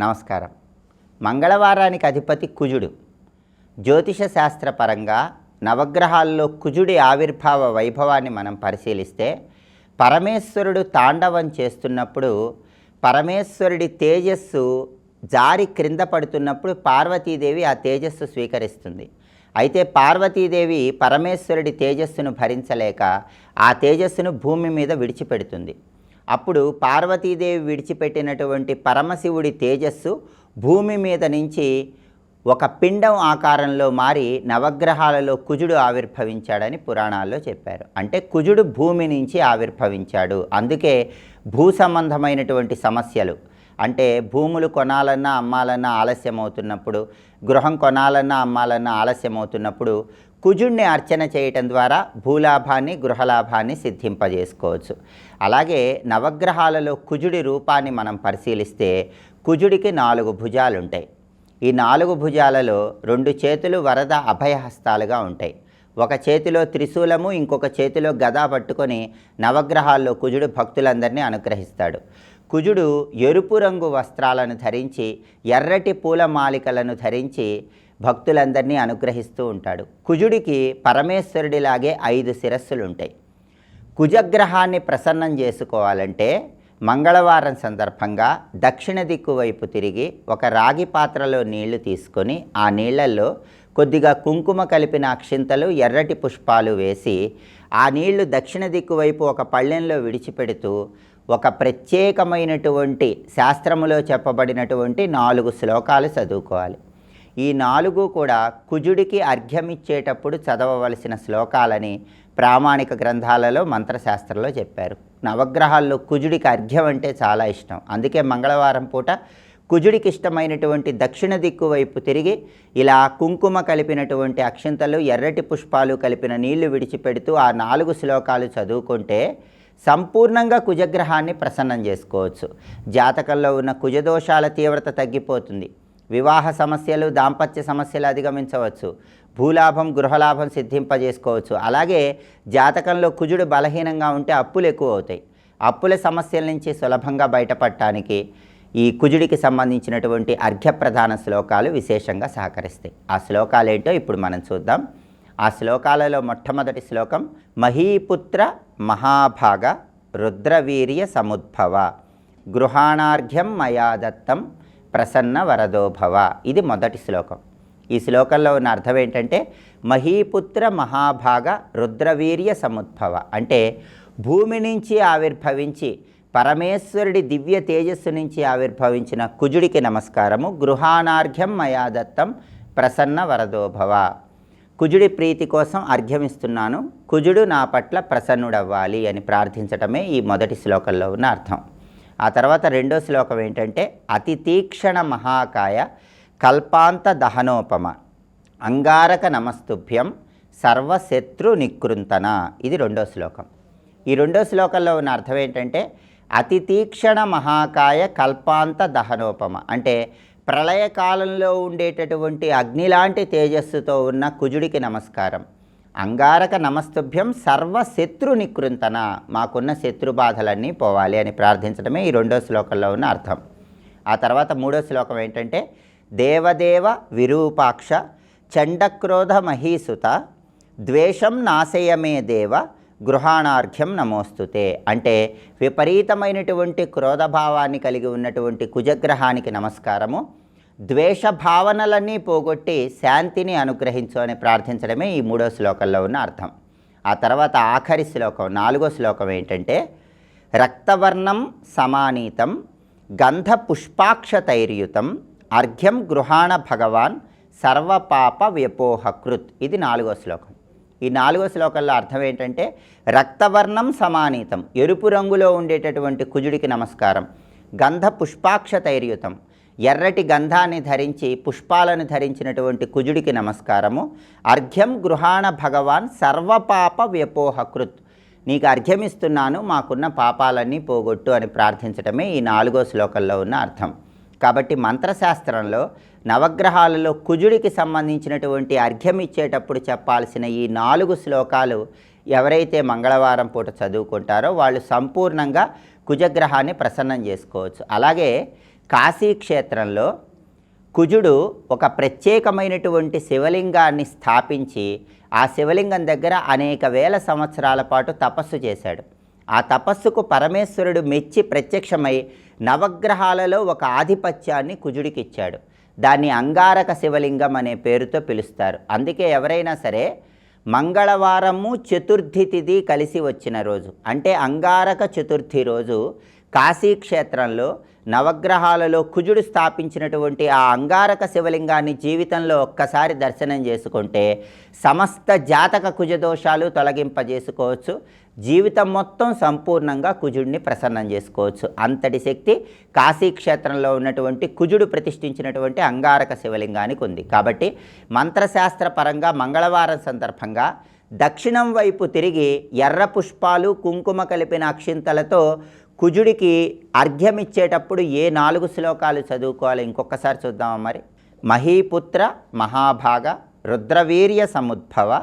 నమస్కారం. మంగళవారానికి అధిపతి కుజుడు. జ్యోతిష శాస్త్రపరంగా నవగ్రహాల్లో కుజుడి ఆవిర్భావ వైభవాన్ని మనం పరిశీలిస్తే పరమేశ్వరుడు తాండవం చేస్తున్నప్పుడు పరమేశ్వరుడి తేజస్సు జారి క్రింద పడుతున్నప్పుడు పార్వతీదేవి ఆ తేజస్సు స్వీకరిస్తుంది. అయితే పార్వతీదేవి పరమేశ్వరుడి తేజస్సును భరించలేక ఆ తేజస్సును భూమి మీద విడిచిపెడుతుంది. అప్పుడు పార్వతీదేవి విడిచిపెట్టినటువంటి పరమశివుడి తేజస్సు భూమి మీద నుంచి ఒక పిండం ఆకారంలో మారి నవగ్రహాలలో కుజుడు ఆవిర్భవించాడని పురాణాల్లో చెప్పారు. అంటే కుజుడు భూమి నుంచి ఆవిర్భవించాడు. అందుకే భూ సంబంధమైనటువంటి సమస్యలు. అంటే భూములు కొనాలన్నా అమ్మాలన్నా ఆలస్యం అవుతున్నప్పుడు గృహం కొనాలన్నా అమ్మాలన్నా ఆలస్యం అవుతున్నప్పుడు కుజుడిని అర్చన చేయటం ద్వారా భూలాభాన్ని గృహలాభాన్ని సిద్ధింపజేసుకోవచ్చు. అలాగే నవగ్రహాలలో కుజుడి రూపాన్ని మనం పరిశీలిస్తే కుజుడికి నాలుగు భుజాలు ఉంటాయి ఈ నాలుగు భుజాలలో రెండు చేతులు వరద అభయహస్తాలుగా ఉంటాయి. ఒక చేతిలో త్రిశూలము ఇంకొక చేతిలో గదా పట్టుకొని నవగ్రహాల్లో కుజుడు భక్తులందరినీ అనుగ్రహిస్తాడు. కుజుడు ఎరుపు రంగు వస్త్రాలను ధరించి ఎర్రటి పూల మాలికలను ధరించి భక్తులందరినీ అనుగ్రహిస్తూ ఉంటాడు. కుజుడికి పరమేశ్వరుడిలాగే ఐదు శిరస్సులు ఉంటాయి కుజగ్రహాన్ని ప్రసన్నం చేసుకోవాలంటే మంగళవారం సందర్భంగా దక్షిణ దిక్కు వైపు తిరిగి ఒక రాగి పాత్రలో నీళ్ళు తీసుకొని ఆ నీళ్ళలో కొద్దిగా కుంకుమ కలిపిన అక్షింతలు ఎర్రటి పుష్పాలు వేసి ఆ నీళ్ళు దక్షిణ దిక్కు వైపు ఒక పళ్ళెంలో విడిచిపెడుతూ ఒక ప్రత్యేకమైనటువంటి శాస్త్రములో చెప్పబడినటువంటి నాలుగు శ్లోకాలు చదువుకోవాలి. ఈ నాలుగు కూడా కుజుడికి అర్ఘ్యమిచ్చేటప్పుడు చదవవలసిన శ్లోకాలని ప్రామాణిక గ్రంథాలలో మంత్రశాస్త్రంలో చెప్పారు. నవగ్రహాల్లో కుజుడికి అర్ఘ్యం అంటే చాలా ఇష్టం. అందుకే మంగళవారం పూట కుజుడికి ఇష్టమైనటువంటి దక్షిణ దిక్కు వైపు తిరిగి ఇలా కుంకుమ కలిపినటువంటి అక్షింతలు ఎర్రటి పుష్పాలు కలిపిన నీళ్ళు విడిచిపెడుతూ ఆ నాలుగు శ్లోకాలు చదువుకుంటే సంపూర్ణంగా కుజగ్రహాన్ని ప్రసన్నం చేసుకోవచ్చు. జాతకంలో ఉన్న కుజదోషాల తీవ్రత తగ్గిపోతుంది. వివాహ సమస్యలు దాంపత్య సమస్యలు అధిగమించవచ్చు. భూలాభం గృహలాభం సిద్ధింపజేసుకోవచ్చు. అలాగే జాతకంలో కుజుడు బలహీనంగా ఉంటే అప్పులు ఎక్కువ అవుతాయి అప్పుల సమస్యల నుంచి సులభంగా బయటపడటానికి ఈ కుజుడికి సంబంధించినటువంటి అర్ఘ్యప్రధాన శ్లోకాలు విశేషంగా సహకరిస్తాయి. ఆ శ్లోకాలు ఏంటో ఇప్పుడు మనం చూద్దాం. ఆ శ్లోకాలలో మొట్టమొదటి శ్లోకం మహీపుత్ర మహాభాగ రుద్రవీర్య సముద్భవ. గృహాణార్ఘ్యం మయా దత్తం ప్రసన్న వరదోభవ ఇది మొదటి శ్లోకం. ఈ శ్లోకంలో ఉన్న అర్థం ఏంటంటే మహీపుత్ర మహాభాగ రుద్రవీర్య సముద్భవ. అంటే భూమి నుంచి ఆవిర్భవించి పరమేశ్వరుడి దివ్య తేజస్సు నుంచి ఆవిర్భవించిన కుజుడికి నమస్కారము. గృహానార్ఘ్యం మయా దత్తం ప్రసన్న వరదోభవ కుజుడి ప్రీతి కోసం అర్ఘ్యమిస్తున్నాను. కుజుడు నా పట్ల ప్రసన్నుడవ్వాలి అని ప్రార్థించటమే ఈ మొదటి శ్లోకంలో ఉన్న అర్థం. ఆ తర్వాత రెండో శ్లోకం ఏంటంటే అతి తీక్షణ మహాకాయ కల్పాంత దహనోపమ అంగారక నమస్తుభ్యం సర్వశత్రు నికృంతన. ఇది రెండో శ్లోకం. ఈ రెండో శ్లోకంలో ఉన్న అర్థం ఏంటంటే అతి తీక్షణ మహాకాయ కల్పాంత దహనోపమ. అంటే ప్రళయకాలంలో ఉండేటటువంటి అగ్నిలాంటి తేజస్సుతో ఉన్న కుజుడికి నమస్కారం. అంగారక నమస్తుభ్యం సర్వశత్రు నికృంతన. మాకున్న శత్రు బాధలన్నీ పోవాలి అని ప్రార్థించడమే ఈ రెండో శ్లోకంలో ఉన్న అర్థం. ఆ తర్వాత మూడో శ్లోకం ఏంటంటే దేవదేవ విరూపాక్ష చండక్రోధ మహీసుత ద్వేషం నాశయమే దేవ గృహాణార్ఘ్యం నమోస్తుతే. అంటే విపరీతమైనటువంటి క్రోధభావాన్ని కలిగి ఉన్నటువంటి కుజగ్రహానికి నమస్కారము. ద్వేష భావనలన్నీ పోగొట్టి శాంతిని అనుగ్రహించు అని ప్రార్థించడమే ఈ మూడో శ్లోకంలో ఉన్న అర్థం. ఆ తర్వాత ఆఖరి శ్లోకం నాలుగో శ్లోకం ఏంటంటే రక్తవర్ణం సమానీతం గంధ పుష్పాక్షతైర్యుతం అర్ఘ్యం గృహాణ భగవాన్ సర్వపాప వ్యపోహకృత్. ఇది నాలుగో శ్లోకం. ఈ నాలుగో శ్లోకంలో అర్థం ఏంటంటే రక్తవర్ణం సమానీతం ఎరుపు రంగులో ఉండేటటువంటి కుజుడికి నమస్కారం గంధ పుష్పాక్షతైర్యుతం ఎర్రటి గంధాన్ని ధరించి పుష్పాలను ధరించినటువంటి కుజుడికి నమస్కారము అర్ఘ్యం గృహాణ భగవాన్ సర్వపాప వ్యపోహకృత్ నీకు అర్ఘ్యమిస్తున్నాను మాకున్న పాపాలన్నీ పోగొట్టు అని ప్రార్థించటమే ఈ నాలుగో శ్లోకంలో ఉన్న అర్థం. కాబట్టి మంత్రశాస్త్రంలో నవగ్రహాలలో కుజుడికి సంబంధించినటువంటి అర్ఘ్యం ఇచ్చేటప్పుడు చెప్పాల్సిన ఈ నాలుగు శ్లోకాలు ఎవరైతే మంగళవారం పూట చదువుకుంటారో వాళ్ళు సంపూర్ణంగా కుజగ్రహాన్ని ప్రసన్నం చేసుకోవచ్చు. అలాగే కాశీ క్షేత్రంలో కుజుడు ఒక ప్రత్యేకమైనటువంటి శివలింగాన్ని స్థాపించి ఆ శివలింగం దగ్గర అనేక వేల సంవత్సరాల పాటు తపస్సు చేశాడు. ఆ తపస్సుకు పరమేశ్వరుడు మెచ్చి ప్రత్యక్షమై నవగ్రహాలలో ఒక ఆధిపత్యాన్ని కుజుడికిచ్చాడు. దాన్ని అంగారక శివలింగం అనే పేరుతో పిలుస్తారు. అందుకే ఎవరైనా సరే మంగళవారము చతుర్థి తిథి కలిసి వచ్చిన రోజు అంటే అంగారక చతుర్థి రోజు కాశీక్షేత్రంలో నవగ్రహాలలో కుజుడు స్థాపించినటువంటి ఆ అంగారక శివలింగాన్ని జీవితంలో ఒక్కసారి దర్శనం చేసుకుంటే సమస్త జాతక కుజదోషాలు తొలగింపజేసుకోవచ్చు. జీవితం మొత్తం సంపూర్ణంగా కుజుడిని ప్రసన్నం చేసుకోవచ్చు. అంతటి శక్తి కాశీక్షేత్రంలో ఉన్నటువంటి కుజుడు ప్రతిష్ఠించినటువంటి అంగారక శివలింగానికి ఉంది. కాబట్టి మంత్రశాస్త్ర పరంగా మంగళవారం సందర్భంగా దక్షిణం వైపు తిరిగి ఎర్ర పుష్పాలు కుంకుమ కలిపిన అక్షింతలతో కుజుడికి అర్ఘ్యమిచ్చేటప్పుడు ఏ నాలుగు శ్లోకాలు చదువుకోవాలి? ఇంకొకసారి చూద్దామా మరి. మహీపుత్ర మహాభాగ రుద్రవీర్య సముద్భవ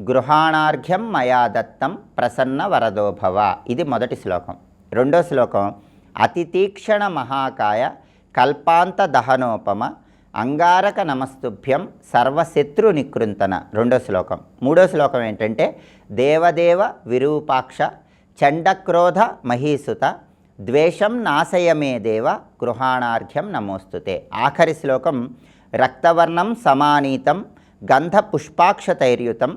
గృహాణార్ఘ్యం మయా దత్తం ప్రసన్న వరదోభవ. ఇది మొదటి శ్లోకం. రెండో శ్లోకం అతి తీక్షణ మహాకాయ కల్పాంత దహనోపమ అంగారక నమస్తుభ్యం సర్వశత్రు నికృంతన. రెండో శ్లోకం. మూడో శ్లోకం ఏంటంటే దేవదేవ విరూపాక్ష చండక్రోధ మహీసుత ద్వేషం నాశయమే దేవ గృహాణార్ఘ్యం నమోస్తుతే. ఆఖరి శ్లోకం రక్తవర్ణం సమానీతం గంధ పుష్పాక్షతైర్యుతం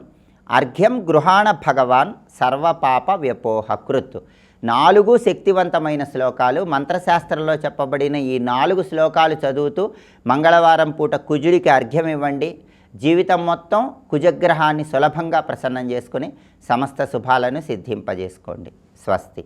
అర్ఘ్యం గృహాణ భగవాన్ సర్వపాప వ్యపోహకృత్ నాలుగు శక్తివంతమైన శ్లోకాలు మంత్రశాస్త్రంలో చెప్పబడిన ఈ నాలుగు శ్లోకాలు చదువుతూ మంగళవారం పూట కుజుడికి అర్ఘ్యం ఇవ్వండి జీవితం మొత్తం కుజగ్రహాన్ని సులభంగా ప్రసన్నం చేసుకుని సమస్త శుభాలను సిద్ధింపజేసుకోండి. స్వస్తి.